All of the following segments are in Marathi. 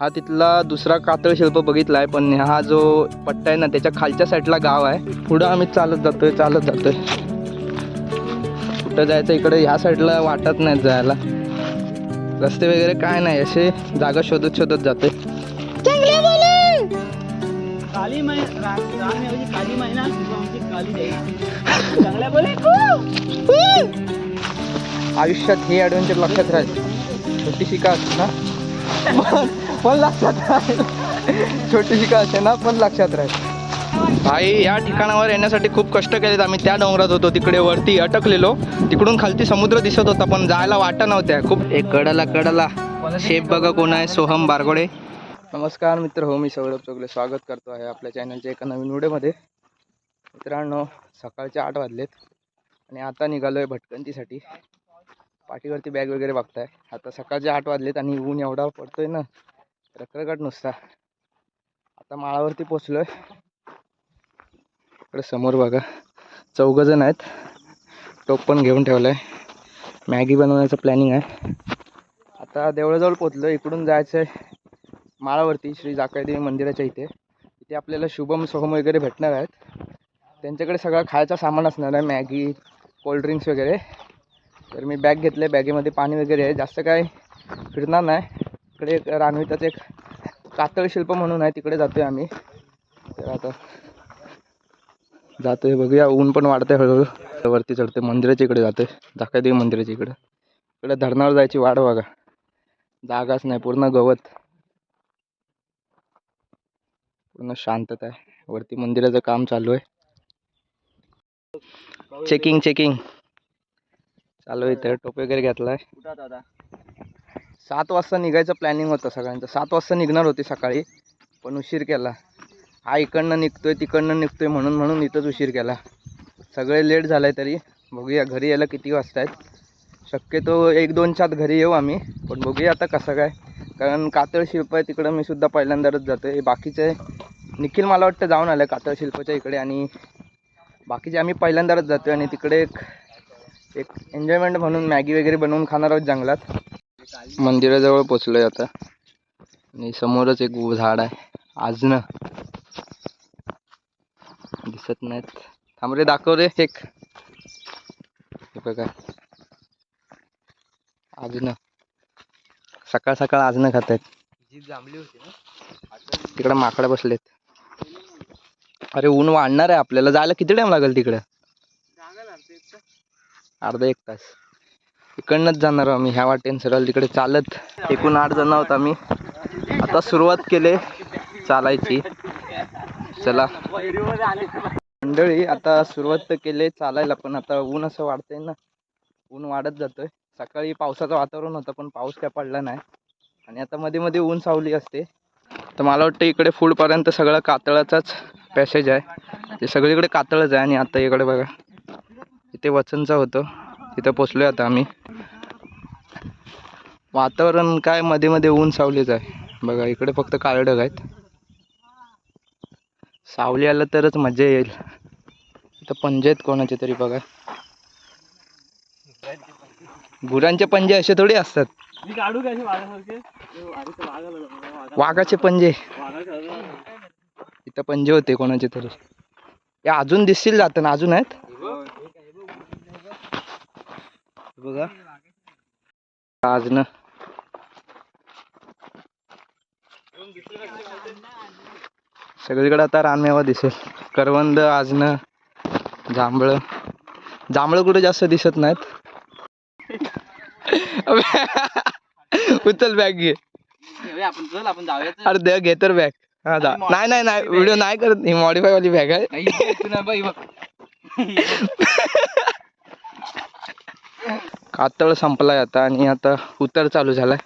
हा तिथला दुसरा कातळ शिल्प बघितला आहे पण हा जो पट्टा आहे ना त्याच्या खालच्या साईडला गाव आहे. पुढं आम्ही चालत जातोय चालत जातोय. कुठं जायचं इकडे ह्या साईडला वाटत नाही जायला. रस्ते वगैरे काय नाही असे जागा शोधत शोधत बोले आयुष्यात हे ॲडव्हेंचर लक्षात राहील. छोटीशी का असते ना पण- लक्षात राहील. छोटीशी का असते ना पण लक्षात राहील. भाई या ठिकाणावर येण्यासाठी खूप कष्ट केलेत. आम्ही त्या डोंगरात होतो. तिकडे वरती अटकलेलो. तिकडून खालती समुद्र दिसत होता पण जायला वाटा नव्हत्या. खूप एक कडला कडला. शेप बघा कोण आहे. सोहम बारगोडे. नमस्कार मित्र हो मी सौरभ चोगले. स्वागत करतो आहे आपल्या चॅनलच्या एका नवीन व्हिडिओमध्ये. मित्रांनो सकाळचे आठ वाजलेत आणि आता निघालो आहे भटकंतीसाठी. पाठीवरती बॅग वगैरे बघताय. आता सकाळचे आठ वाजलेत आणि ऊन एवढा पडतोय ना. रखरखट नुसता. आता माळावरती पोचलोय. इकडे समोर बघा. चौघजण आहेत. टोप पण घेऊन ठेवलाय. मॅगी बनवण्याचं प्लॅनिंग आहे. आता देवळाजवळ पोचलो इकडून जायचं आहे माळावरती श्री जाकायदेवी मंदिराच्या इथे. इथे आपल्याला शुभम सोहम वगैरे भेटणार आहेत. त्यांच्याकडे सगळं खायचा सामान असणार आहे. मॅगी कोल्ड्रिंक्स वगैरे. तर मी बॅग घेतले बॅगेमध्ये पाणी वगैरे आहे. जास्त काय फिरणार नाही. इकडे एक रानविटाचं एक कातळ शिल्प म्हणून आहे तिकडे जातोय आम्ही. तर आता जातोय बघूया. ऊन पण वाढतंय हळूहळू. वरती चढते मंदिराच्या इकडे जातोय. जाकादेवी मंदिराच्या इकडे. इकडे धरणावर जायची वाट बघा. जागाच नाही पूर्ण गवत. पूर्ण शांतता आहे. वरती मंदिराचं काम चालू आहे. चेकिंग चेकिंग चालू आहे इथे. टोप वगैरे घेतलाय. दादा? सात वाजता निघायचं प्लॅनिंग होतं सगळ्यांचं. सात वाजता निघणार होती सकाळी पण उशीर केला. हा इकडनं निघतोय तिकडनं निघतोय म्हणून म्हणून इथंच उशीर केला. सगळे लेट झालं आहे तरी बघूया घरी यायला किती वाजता आहेत. शक्यतो एक दोन चार घरी येऊ आम्ही पण बघूया आता कसं काय. कारण कातळ शिल्प आहे तिकडं मी सुद्धा पहिल्यांदाच जातो आहे बाकीचे निखिल मला वाटतं जाऊन आलं कातळ शिल्पाच्या इकडे आणि बाकीचे आम्ही पहिल्यांदाच जातो आहे आणि तिकडे एक एक एन्जॉयमेंट म्हणून मॅगी वगैरे बनवून खाणार आहोत जंगलात. मंदिराजवळ पोचलोय आता. आणि समोरच एक झाड आहे. आजनं. दिसत नाहीत. थांब रे दाखव रे एक. हे बघा आजनं. सकाळ सकाळ आजनं खात आहेत जी जांभली होती ना तिकडे माकडं बसलेत. अरे ऊन वाढणार आहे आपल्याला. जायला किती टाइम लागेल तिकडे? अर्धा एक तास. इकडनंच जाणार आम्ही ह्या वाटेन सरळ तिकडे चालत. एकूण आठ जण आहोत आम्ही. आता सुरुवात केले चालायची. चला. मंडळी आता सुरुवात तर केले चालायला पण आता ऊन असं वाढतंय ना. ऊन वाढत जातोय. सकाळी पावसाचं वातावरण होतं पण पाऊस काय पडला नाही. आणि आता मध्ये मध्ये ऊन सावली असते. तर मला वाटतं इकडे फुडपर्यंत सगळं कातळाचाच पॅसेज आहे. ते सगळीकडे कातळच आहे आणि आता इकडे बघा. इथे वचनचं होतं. तिथं पोचलो आता आम्ही. वातावरण काय मध्ये मध्ये ऊन सावलीच आहे. बघा इकडे फक्त काळे ढग आहेत. सावली आलं तरच मजा येईल. इथं पंजे आहेत कोणाचे तरी बघा. गुरांचे पंजे असे थोडी असतात. वाघाचे पंजे. इथं पंजे होते कोणाचे तरी. या अजून दिसतील जाताना अजून आहेत? बघा. आज ना सगळीकडे आता रानमेवा दिसेल. करवंद आजनं जांभळं. जांभळं कुठे जास्त दिसत नाहीत. उचल बॅग घे. अरे दे घे तर बॅग हा जा. नाही नाही नाही. व्हिडिओ नाही करत. ही मॉडीफाय वाली बॅग आहे. कातळ संपलाय आता आणि आता उतर चालू झालाय.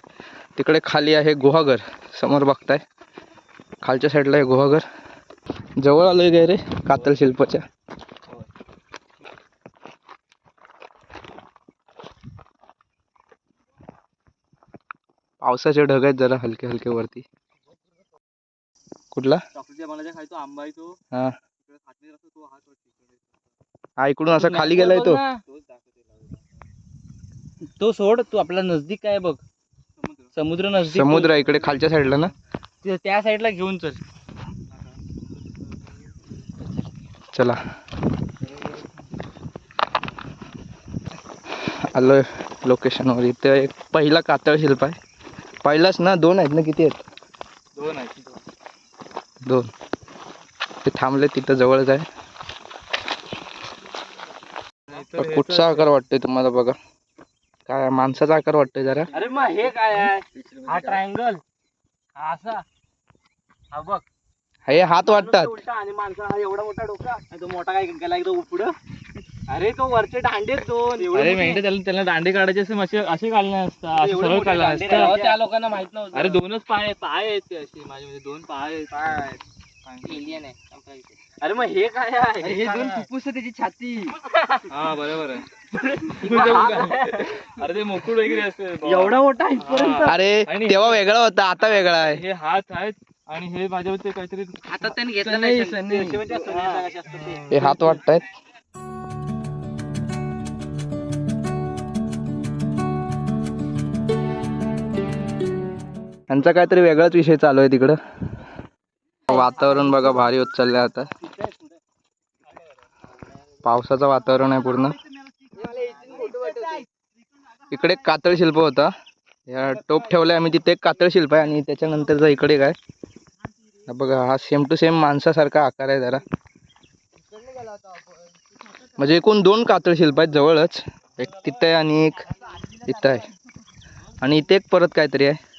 तिकडे खाली आहे गुहागर. समोर बघताय. खालच्या साईडला आहे गुहागर. जवळ आलोय गे रे? कातळ शिल्पाच्या. पावसाचे ढग आहेत जरा हलके हलके वरती. कुठला? आंबा हा. इकडून असा खाली गेलाय तो. तो सोड तू आपला नजदीक काय बघ. समुद्र. समुद्र नजदीक समुद्र आहे इकडे खालच्या साईडला ना? ते- त्या साईडला घेऊन चल. चला. आलोय लोकेशनवर इथे एक पहिला कातळ शिल्प आहे. पहिलाच ना दोन आहेत ना किती आहेत? दोन आहे दोन. ते थांबले तिथं जवळच आहे. कुठचा आकार वाटतोय तुम्हाला बघा. काय माणसाचा आकार वाटतोय जरा. अरे मग हे काय आहे? हा ट्रायंगल हा असा. हा बघ. हे हात वाटतात. उलटा आणि माणसा हा एवढा मोठा डोका. आणि तो मोठा काय गेला एकदम पुढं. अरे तो वरचे दांडे आहेत दोन. एवढे अरे मोठे. मेंढे त्याला त्याला दांडे काढायचे असे असे असे काढले नसतात असे एवढे सरळ मोठे काढले दांडे नसतात राहिले. त्या लोकांना माहीत नव्हतं. अरे दोनच पाय आहेत. पाय आहेत ते असे. माझे म्हणजे दोन पाय आहेत. एलियन आहे. अरे मग हे काय आहे? हे दोन फुफ्फुस त्याची छाती. हा बरोबर आहे. अरे ते मुकुट वगैरे असते. एवढा मोठा इथपर्यंत. अरे आणि- तेव्हा वेगळा होता आता वेगळा आहे. हे हात आहेत आणि हे माझ्या ते काहीतरी आता त्यांनी घेतलं नाही. सन्नी. ते म्हणजे असं नाही, असे असतं ते. हे हात वाटतायत. यांचा काहीतरी वेगळाच विषय चालू आहे तिकडं. वातावरण बघा भारी होत चाललंय आता. पावसाचं वातावरण आहे पूर्ण. इकडे एक कातळ शिल्प होता. या टोप ठेवलाय आम्ही तिथे एक कातळ शिल्प आहे आणि त्याच्यानंतरचा इकडे काय बघा हा सेम टू सेम माणसासारखा आकार आहे जरा. म्हणजे एकूण दोन कातळ शिल्प आहेत जवळच. एक तिथं आहे आणि एक इथं आहे. आणि इथे एक परत काहीतरी आहे.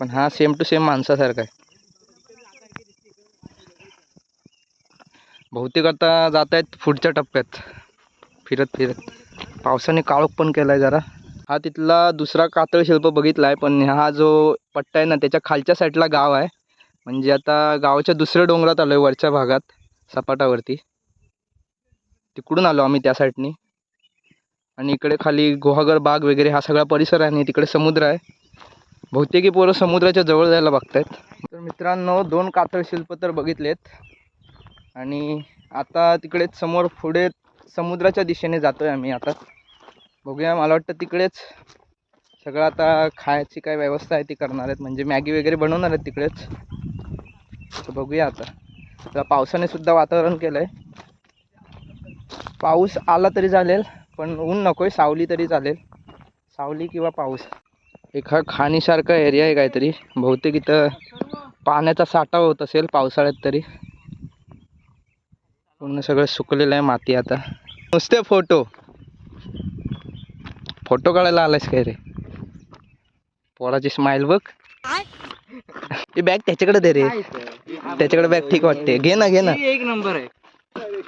पण हा सेम टू सेम माणसासारखा आहे. बहुतेक आता जात आहेत पुढच्या टप्प्यात. फिरत फिरत. पावसाने काळोख पण केला आहे जरा. हा तिथला दुसरा कातळ शिल्प बघितला आहे पण हा जो पट्टा आहे ना त्याच्या खालच्या साईडला गाव आहे. म्हणजे आता गावाच्या दुसऱ्या डोंगरात आलो आहे वरच्या भागात सपाटावरती. तिकडून आलो आम्ही त्या साईडनी आणि इकडे खाली गुहागर बाग वगैरे हा सगळा परिसर आहे आणि तिकडे समुद्र आहे. बहुतेकी पोरं समुद्राच्या जवळ जायला बघतायत. तर मित्रांनो दोन कातळ शिल्प तर बघितलेत. आणि आता तिकडेच समोर पुढे समुद्राच्या दिशेने जातो आहे आम्ही आता. बघूया मला वाटतं तिकडेच सगळं आता खायची काय व्यवस्था आहे ती करणार आहेत. म्हणजे मॅगी वगैरे बनवणार आहेत तिकडेच. तर बघूया आता. आता पावसाने सुद्धा वातावरण केलं आहे पाऊस आला तरी चालेल पण ऊन नको आहे सावली तरी चालेल. सावली किंवा पाऊस. एक हा खाणीसारखा एरिया आहे काहीतरी. बहुतेक इथं पाण्याचा साठा होत असेल पावसाळ्यात तरी. पूर्ण सगळं सुकलेलं आहे माती आता. नुसते फोटो फोटो काढायला आलायस काय रे? पोराची स्माइल बघ. ती बॅग त्याच्याकडे दे रे. त्याच्याकडे बॅग ठीक वाटते. घे ना घे ना. एक नंबर आहे.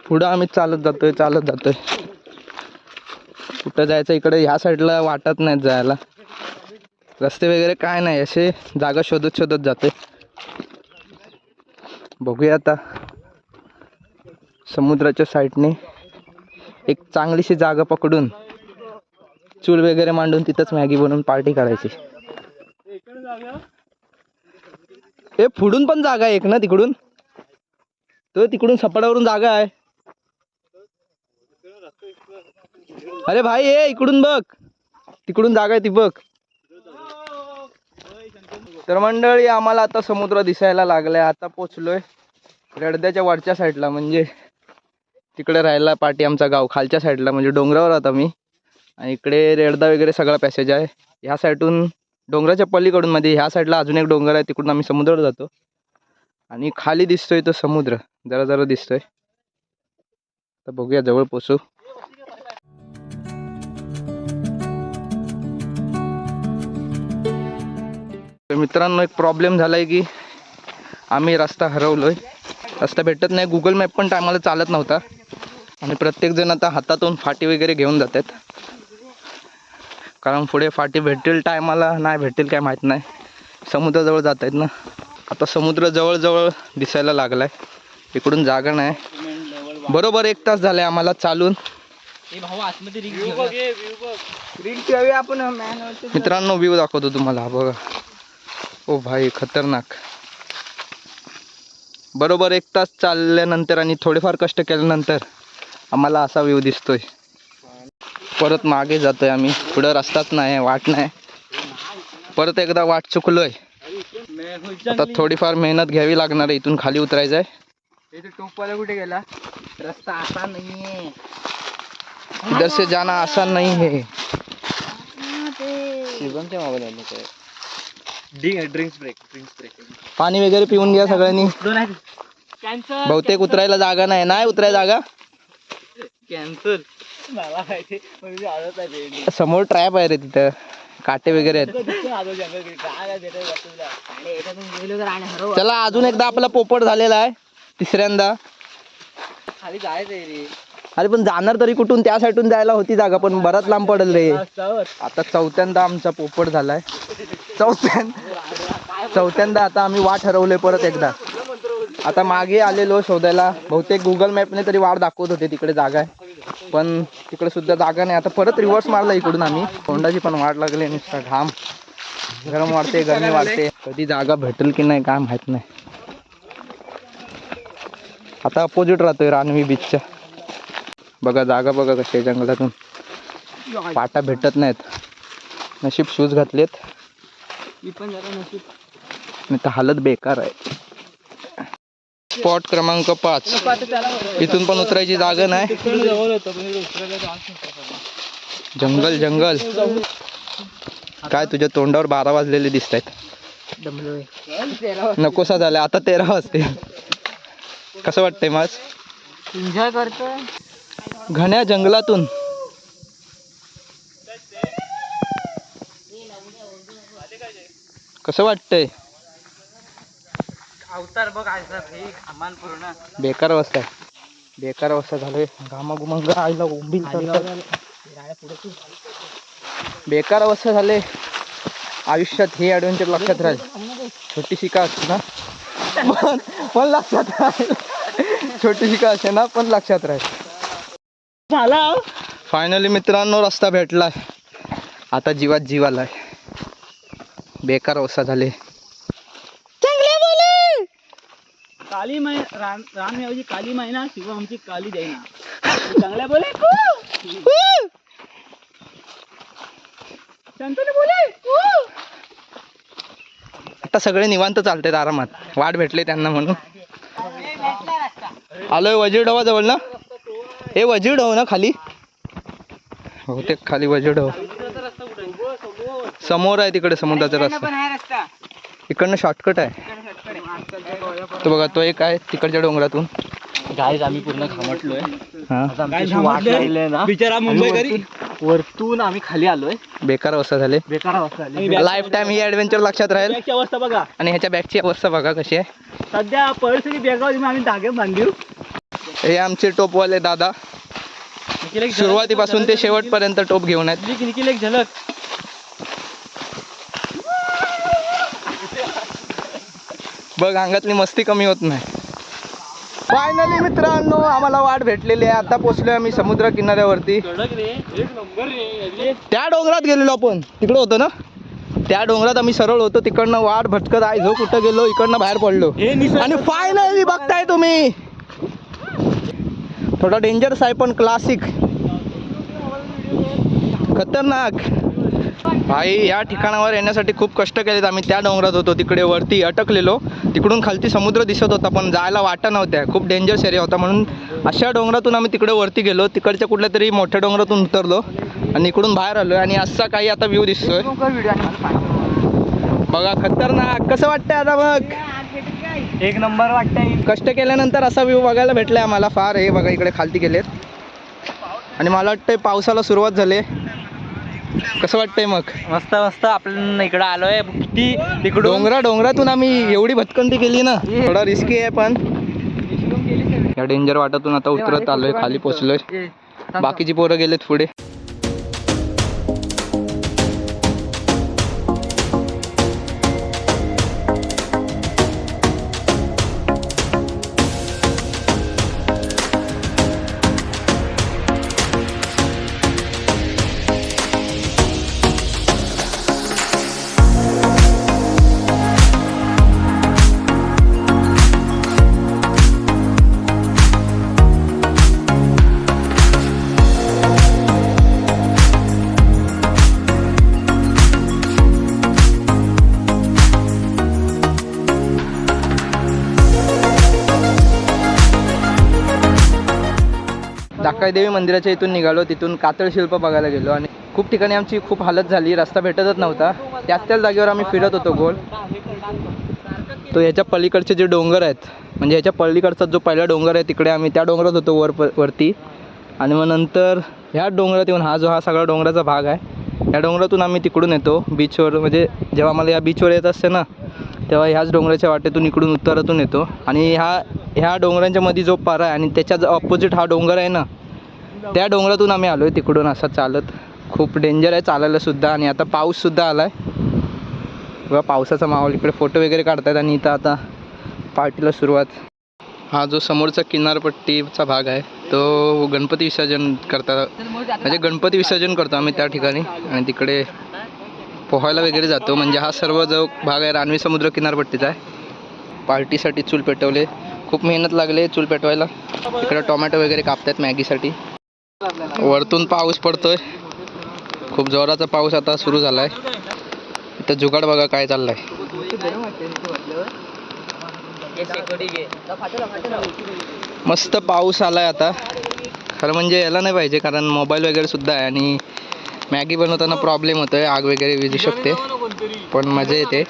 पुढं आम्ही चालत जातोय चालत जातोय. कुठं जायचं इकडे ह्या साईडला वाटत नाहीत जायला. रस्ते वगैरे काय नाही असे जागा शोधत शोधत जाते. बघूया आता. समुद्राच्या साईडने एक चांगलीशी जागा पकडून चूल वगैरे मांडून तिथंच मॅगी बनवून पार्टी करायची. ए फुडून पण जागा आहे एक ना तिकडून? तो तिकडून सपाटावरून जागा आहे. अरे भाई ए इकडून बघ. तिकडून जागा आहे ती बघ. तर मंडळी आम्हाला आता समुद्र दिसायला लागलाय. आता पोचलोय रडद्याच्या वरच्या साईडला. म्हणजे तिकडे राहायला पाठी आमचा गाव. खालच्या साईडला. म्हणजे डोंगरावर आता मी आणि इकडे रेडदा वगैरे सगळा पॅसेज आहे. ह्या साईडून डोंगराच्या पलीकडून मध्ये ह्या साईडला अजून एक डोंगर आहे. तिकडून आम्ही समुद्रावर जातो. आणि खाली दिसतोय तो समुद्र. जरा जरा दिसतोय. तर बघूया जवळ पोचू. तर मित्रांनो एक प्रॉब्लेम झाला आहे की आम्ही रस्ता हरवलोय. रस्ता भेटत नाही. गुगल मॅप पण टायमाला चालत नव्हता. आणि प्रत्येकजण आता हातातून फाटी वगैरे घेऊन जातात. कारण पुढे फाटी भेटतील टायमाला नाही भेटतील काय माहीत नाही. समुद्राजवळ जात आहेत ना. आता समुद्र जवळजवळ दिसायला लागलाय. इकडून जागा नाही. बरोबर एक तास झालाय आम्हाला चालून. मित्रांनो व्ह्यू दाखवतो तुम्हाला. बघा. ओ भाई खतरनाक. बरोबर एक तास चालल्यानंतर आणि थोडेफार कष्ट केल्यानंतर आम्हाला असा व्ह्यू दिसतोय. परत मागे जातोय आम्ही. पुढं रस्ताच नाही वाट नाही. परत एकदा वाट चुकलोय. आता. थोडीफार मेहनत घ्यावी लागणार आहे. इथून खाली उतरायचं आहे टोपवाला कुठे गेला? रस्ता असा नाहीये. इधर से जाना आसान नहीं है मोबाईल आले काय ड्रिंक्स ब्रेक ड्रिंक्स ब्रेक पाणी वगैरे पिऊन घ्या सगळ्यांनी. बहुतेक उतरायला जागा नाही. नाही उतरायला जागा? कॅन्सल मला माहिती म्हणजे आवडत आहे रे. समोर ट्रॅप आहे रे तिथं. काटे वगैरे आहेत. चला अजून एकदा आपला पोपट झालेला आहे. तिसऱ्यांदा. खाली जायचं रे. अरे पण जाणार तरी कुठून? त्या साईडून जायला होती जागा पण बराच लांब पडेल रे. आता चौथ्यांदा आमचा पोपट झालाय. चौथ्यांदा चौथ्यांदा आता आम्ही वाट ठरवले परत एकदा. आता मागे आलेलो शोधायला. बहुतेक गुगल मॅपने तरी वाट दाखवत होते तिकडे जागा आहे. पण तिकडे सुद्धा जागा नाही. आता परत रिव्हर्स मारला इकडून आम्ही. तोंडाची पण वाट लागली नुसता घाम. गरम वाढते गरमी वाढते. कधी जागा भेटेल की नाही काय माहीत नाही. आता अपोजिट राहतोय रानवी बीचच्या बघा जागा बघा कशी आहे जंगलातून. पाटा भेटत नाहीत. नशीब शूज घातलेत. मी नशीब नाही तर हालत बेकार आहे. स्पॉट क्रमांक पाच. इथून पण उतरायची जागा नाही. जंगल जंगल. काय तुझ्या तोंडावर बारा वाजलेले दिसत आहेत नकोसा झाला आता तेरा वाजते कसं वाटतंय माझ एन्जॉय करतोय. घण्या जंगलातून. कसं वाटतंय? अवतार बघ घामान पूर्ण. बेकार अवस्था आहे. बेकार अवस्था झालोय. घामाघुमंग आईला उंबील बेकार अवस्था झाले आयुष्यात हे ॲडव्हेंचर लक्षात राहील. छोटीशी का असते ना? पण पण लक्षात राहील. छोटीशी का असे ना? पण लक्षात राहील. झाला. फायनली मित्रांनो रस्ता भेटला. आता जीवात जीव आलाय. बेकार अवस्था झाले. काली मै राम राम ऐवजी काली मैना शिव आमची काली जाईना चांगल्या बोले. शांतने बोले. आता सगळे निवांत चालतात आरामात. वाट भेटले त्यांना म्हणून. आलोय वजीर ढवा जवळ ना? हे वजीर ढव ना खाली? बहुतेक खाली वजीर ढव समोर आहे तिकडे समुद्राचा रस्ता. इकडनं शॉर्टकट आहे. तो बघा तो एक आहे तिकडच्या डोंगरातून. गाईज आम्ही पूर्ण खमटलोय हा. बिचारा मुंबईकरी वरतून आम्ही खाली आलोय. बेकार अवस्था झाले. बेकार अवस्था लाईफ टाइम ही ऍडव्हेंचर लक्षात राहील. अवस्था बघा. आणि ह्याच्या बॅगची अवस्था बघा कशी आहे. सध्या परिस्थिती बेगावर आम्ही धागे बांधू हे आमचे टोपवाले दादा. सुरुवातीपासून ते शेवटपर्यंत टोप घेऊन आहेत. निखिल एक झलक. बघ अंगातली मस्ती कमी होत नाही. फायनली मित्रांनो आम्हाला वाट भेटलेली आहे. आता पोचलोय आम्ही समुद्र किनाऱ्यावरती त्या डोंगरात गेलेलो आपण. तिकडं होतो ना? त्या डोंगरात आम्ही सरळ होतो. तिकडनं वाट भटकत आहे. जो कुठं गेलो इकडनं बाहेर पडलो. आणि फायनली बघताय तुम्ही. थोडा डेंजरस आहे पण क्लासिक खतरनाक. भाई या ठिकाणावर येण्यासाठी खूप कष्ट केलेत. आम्ही त्या डोंगरात होतो. तिकडे वरती अटकलेलो. तिकडून खालती समुद्र दिसत होता पण जायला वाटा नव्हत्या. खूप डेंजरस एरिया होता. म्हणून अशा डोंगरातून आम्ही तिकडे वरती गेलो. तिकडच्या कुठल्या तरी मोठ्या डोंगरातून उतरलो आणि इकडून बाहेर आलो आणि असा काही आता व्ह्यू दिसतोय. बघा खतरनाक. कसं वाटतंय आता मग एक नंबर वाटतंय. कष्ट केल्यानंतर असा व्ह्यू बघायला भेटलाय आम्हाला. फार हे बघा इकडे खालती गेलेत. आणि मला वाटतंय पावसाला सुरुवात झाली. कसं वाटतंय मग? मस्त मस्त. आपण इकडं आलोय. किती तिकडून डोंगरा डोंगरातून आम्ही एवढी भटकंती केली ना. थोडा रिस्की आहे पण. या डेंजर वाटातून आता उतरत आलोय खाली पोचलोय. बाकीची पोरं गेलेत पुढे. टाकाई देवी मंदिराच्या इथून निघालो तिथून कातळ शिल्प बघायला गेलो आणि खूप ठिकाणी आमची खूप हालत झाली रस्ता भेटतच नव्हता. त्याच त्याच जागेवर आम्ही फिरत होतो गोल. तो ह्याच्या पलीकडचे जे डोंगर आहेत म्हणजे याच्या पलीकडचा जो पहिला डोंगर आहे तिकडे आम्ही त्या डोंगरात होतो वर वरती. आणि मग नंतर ह्या डोंगरात येऊन हा जो हा सगळा डोंगराचा भाग आहे या डोंगरातून आम्ही तिकडून येतो. बीचवर म्हणजे जेव्हा आम्हाला या बीचवर येत असते ना तेव्हा ह्याच डोंगराच्या वाटेतून इकडून उत्तरातून येतो. आणि ह्या ह्या डोंगरांच्या मध्ये जो पारा आहे आणि त्याच्या ऑपोजिट हा डोंगर आहे ना त्या डोंगरातून आम्ही आलो आहे तिकडून असं चालत. खूप डेंजर आहे चालायला सुद्धा आणि आता पाऊससुद्धा आला आहे बघा पावसाचा माहोल इकडे फोटो वगैरे काढतायत आणि इथं आता पार्टीला सुरुवात. हा जो समोरचा किनारपट्टीचा भाग आहे तो गणपती विसर्जन करतात म्हणजे गणपती विसर्जन करतो आम्ही त्या ठिकाणी. आणि तिकडे पोहायला वगैरे जातो. म्हणजे हा सर्व जो भाग आहे रानवी समुद्र किनारपट्टीचा आहे. पार्टीसाठी चूल पेटवले. खूप मेहनत लागले चूल पेटवायला. इकडे टोमॅटो वगैरे कापतात मॅगीसाठी. वरतून पाऊस पडतोय. खूप जोराचा पाऊस आता सुरू झालाय. तर इथं जुगाड बघा काय चाललंय. मस्त पाऊस आलाय आता. खरं म्हणजे यायला नाही पाहिजे कारण मोबाईल वगैरे सुद्धा आहे आणि मॅगी बनवताना प्रॉब्लेम होतोय आग वगैरे विजू शकते. पण मजा येते.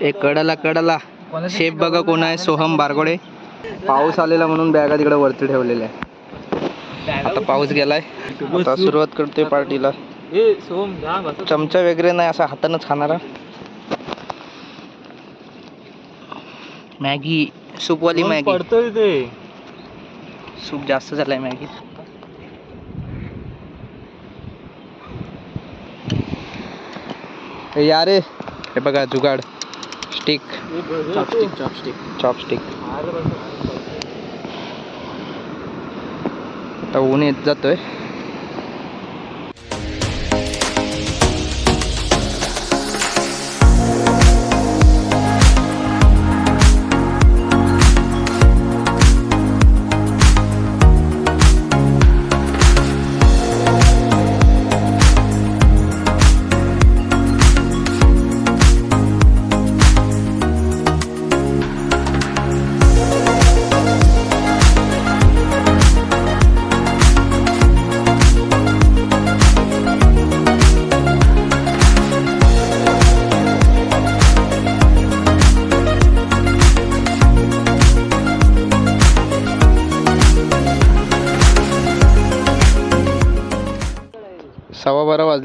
एक कडला कडला. शेप बघा कोण आहे. सोहम बारगोडे. पाऊस आलेला म्हणून बॅगा तिकडे वरती ठेवलेल्या आहे आता पाऊस गेलाय. आता सुरुवात करतोय पार्टीला. चमचा वगैरे नाही असा हातानंच खाणारा. मॅगी सूपवाली मॅगी. पडतोय ते? सूप जास्त झालाय मॅगी. यारे हे बघा jugaad. Stick chopstick chopstick chopstick आता ऊन येत जातोय.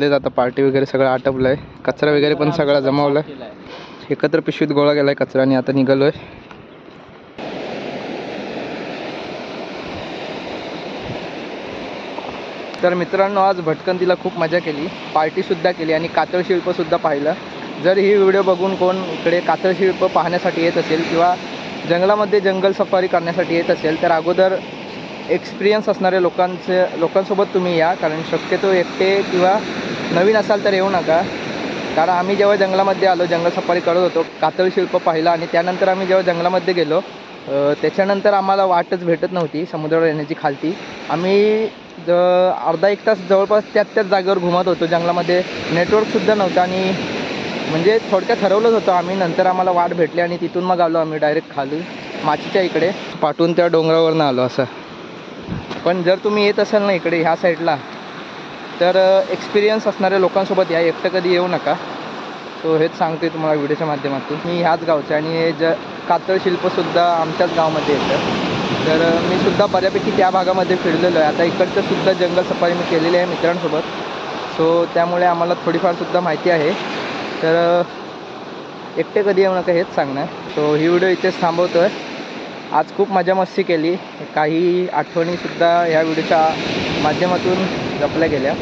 मध्येच आता पार्टी वगैरे सगळं आटपलं आहे कचरा वगैरे पण सगळा जमावला आहे एकत्र पिशवीत गोळा गेला आहे कचरा आणि आता निघालो आहे तर मित्रांनो आज भटकंतीला खूप मजा केली. पार्टीसुद्धा केली आणि कातळ शिल्पसुद्धा पाहिलं. जर ही व्हिडिओ बघून कोण इकडे कातळ शिल्प पाहण्यासाठी येत असेल किंवा जंगलामध्ये जंगल सफारी करण्यासाठी येत असेल तर अगोदर एक्सपिरियन्स असणाऱ्या लोकांचे लोकांसोबत तुम्ही या. कारण शक्यतो एकटे किंवा नवीन असाल तर येऊ नका. कारण आम्ही जेव्हा जंगलामध्ये आलो जंगल सफारी करत होतो कातळ शिल्प पाहिलं आणि त्यानंतर आम्ही जेव्हा जंगलामध्ये गेलो त्याच्यानंतर आम्हाला वाटच भेटत नव्हती समुद्रावर येण्याची खालती. आम्ही ज अर्धा एक तास जवळपास त्याच त्याच जागेवर घुमत होतो. जंगलामध्ये नेटवर्कसुद्धा नव्हतं आणि म्हणजे थोडक्यात ठरवलंच होतं आम्ही नंतर आम्हाला वाट भेटली आणि तिथून मग आलो आम्ही डायरेक्ट खाली माचीच्या इकडे. पाठवून त्या डोंगरावरनं आलो असं. पण जर तुम्ही येत असाल ना इकडे ह्या साईडला तर एक्सपिरियन्स असणाऱ्या लोकांसोबत या एकटं कधी येऊ नका. सो हेच सांगते तुम्हाला व्हिडिओच्या माध्यमातून. मी ह्याच गावचं आणि हे ज कातळ शिल्पसुद्धा आमच्याच गावामध्ये येतं. तर मी सुद्धा बऱ्यापैकी त्या भागामध्ये फिरलेलो आहे. आता इकडचं सुद्धा जंगल सफारी मी केलेली आहे मित्रांसोबत. सो त्यामुळे आम्हाला थोडीफारसुद्धा माहिती आहे. तर एकटे कधी येऊ नका हेच सांगणार. सो ही व्हिडिओ इथेच थांबवतो आहे आज खूप मजा मस्ती केली. काही आठवणीसुद्धा ह्या व्हिडिओच्या माध्यमातून जपल्या गेल्या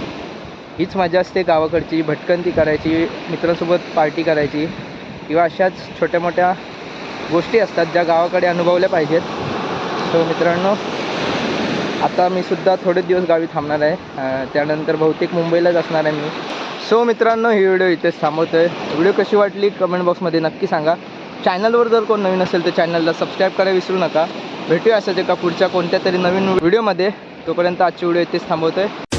हीच मजा असते गावाकडची भटकंती करायची मित्रांसोबत पार्टी करायची किंवा अशाच छोट्या मोठ्या गोष्टी असतात ज्या गावाकडे अनुभवल्या पाहिजेत. सो मित्रांनो आता मी सुद्धा थोडे दिवस गावी थांबणार आहे. त्यानंतर बहुतेक मुंबईलाच असणार आहे मी. सो मित्रांनो ही व्हिडिओ इथेच थांबवतोय. व्हिडिओ कशी वाटली कमेंट बॉक्समध्ये नक्की सांगा. चॅनलवर जर कोण नवीन असेल तर चॅनलला सबस्क्राईब करायला विसरू नका. भेटूया असं का पुढच्या कोणत्या तरी नवीन व्हिडिओमध्ये. तोपर्यंत आजची व्हिडिओ इथेच थांबवतो आहे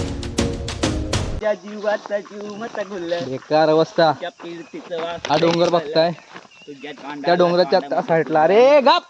त्या जीवाचा जीव मत गुल्ल बेकार अवस्था. त्या पीडतीचं वास हा डोंगर बघताय. तुझ्या त्या डोंगराच्या साईडला. अरे गप!